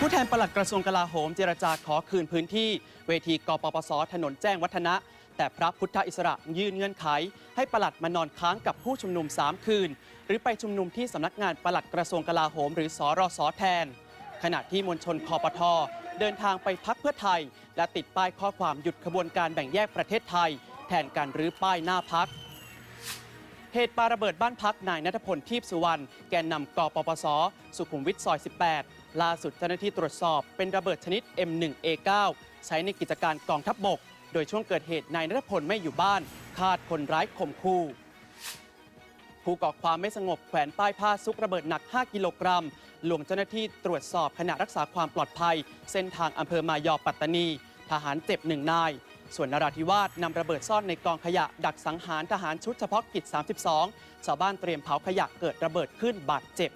ผู้แทนปลัดกระทรวงกลาโหมเจรจาขอคืนพื้นที่ เวทีกปปส ถนนแจ้งวัฒนะ แต่พระพุทธอิสระยื่นเงื่อนไข ให้ปลัดมานอนค้างกับผู้ชุมนุม 3 คืน หรือไปชุมนุมที่สำนักงานปลัดกระทรวงกลาโหม หรือสรอสแทน ขณะที่มวลชนคอปทเดินทางไปพักเพื่อไทย และติดป้ายข้อความหยุดขบวนการแบ่งแยกประเทศไทย แทนการรื้อป้ายหน้าพัก เหตุปาระเบิดบ้านพักนายนัทพลทีพสุวรรณแกนนำกปปส สุขุมวิทซอย 18 ล่าสุดเจ้าหน้าที่ตรวจสอบเป็นระเบิดชนิด M1A9 ใช้ในกิจการกองทัพบบก โดยช่วงเกิดเหตุนายนัทพลไม่อยู่บ้าน คาดคนร้ายข่มขู่ผู้ก่อความไม่สงบแขวนป้ายผ้าซุกระเบิดหนัก 5 กิโลกรัมลวงเจ้าหน้าที่ตรวจสอบขณะรักษาความปลอดภัย เส้นทางอำเภอมายอปัตตานี ทหารเจ็บหนึ่งนาย ส่วนนราธิวาสนำระเบิดซ่อนในกองขยะ ดักสังหารทหารชุดเฉพาะกิจ 32 ชาวบ้านเตรียมเผาขยะเกิดระเบิดขึ้นบาดเจ็บ